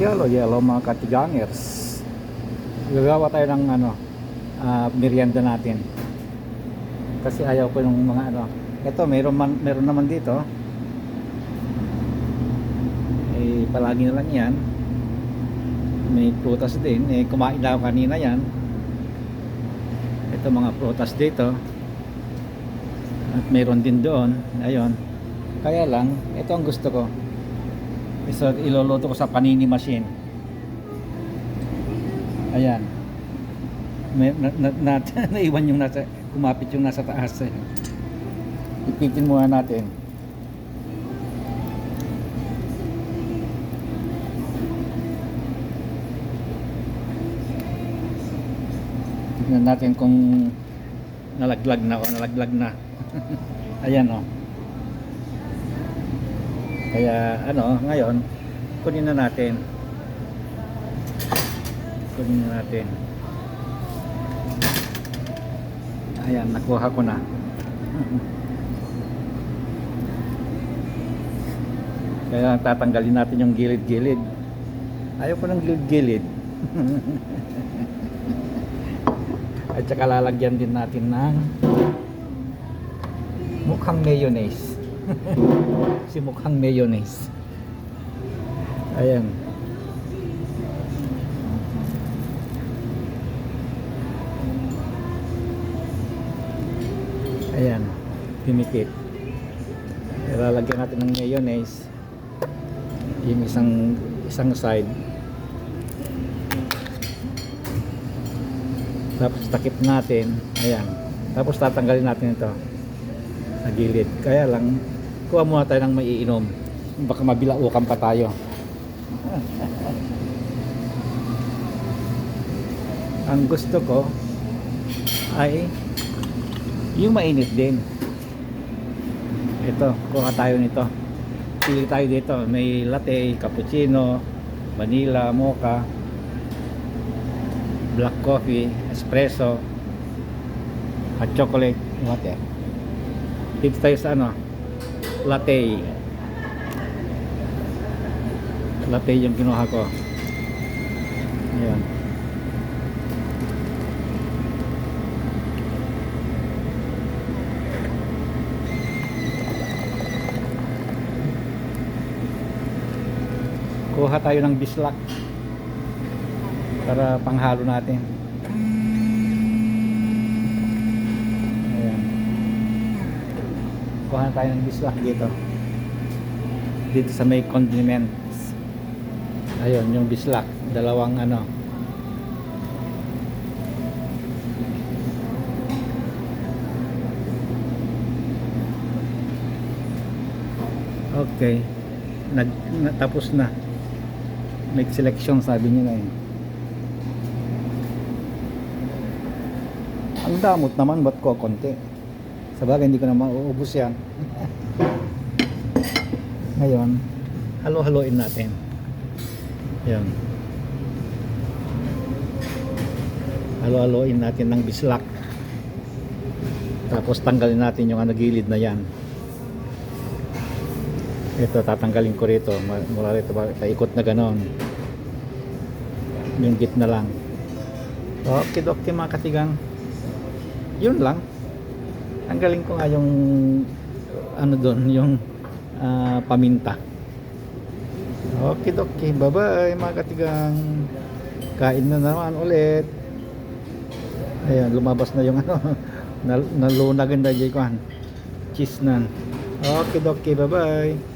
Yellow, yellow mga katigangers. Gagawa tayo ng ano, ah, merienda natin. Kasi ayaw ko ng mga ano. Ito, meron, man, meron naman dito. Eh, palagi na lang yan. May prutas din. Eh, kumain na kanina yan. Ito mga prutas dito. At meron din doon. Ayun. Kaya lang, ito ang gusto ko. Isa iloloto ko sa panini machine. Ayan. May, na, na, na, naiwan yung nasa, kumapit yung nasa taas. Eh. Ipitin muna natin. Tignan natin kung nalaglag na o nalaglag na. Ayan o. Kaya ano, ngayon, kunin na natin. Kunin na natin. Ayan, nakuha ko na. Kaya tatanggalin natin yung gilid-gilid. Ayaw ko ng gilid-gilid. At saka lalagyan din natin ng mukhang mayonnaise. Si mukhang mayonnaise. Ayan. Ayan. Pinikit. Lalagyan natin ng mayonnaise. Yung isang isang side. Tapos takip natin. Ayan. Tapos tatanggalin natin ito sa gilid. Kaya lang, kuha muna tayo ng maiinom. Baka mabilaukan pa tayo. Ang gusto ko ay yung mainit din. Ito, kuha tayo nito. Pili tayo dito. May latte, cappuccino, vanilla, mocha, black coffee, espresso, at chocolate water. Dito tayo sa ano, latte. Latte yung kinuha ko. Ayan. Kuha tayo ng bislak para panghalo natin. Ayan. Kuha tayo ng bislak dito. Dito sa may condiments. Ayun, yung bislak. Dalawang ano. Okay. Nag, na, tapos na. Make selection sabi niya na eh. Ang damot naman, ba't ko konti? Sa bagay, hindi ko na mauubos yan. Ngayon, halo-haloin natin. Yan. Halo-haloin natin ng bislak. Tapos tanggalin natin yung ano gilid na yan. Ito, tatanggalin ko rito. Mula rito, ba- paikot na ganon. Yung gitna lang. Okay, okay mga katigang. Yun lang. Tanggalin ko nga yung ano doon, yung ah, paminta. Okay, okay. Bye-bye mga katigang. Kain na naman ulit. Ayan, lumabas na yung ano. nal- Nalunagan na dyan ko. Cheese na. Okay, okay. Bye-bye.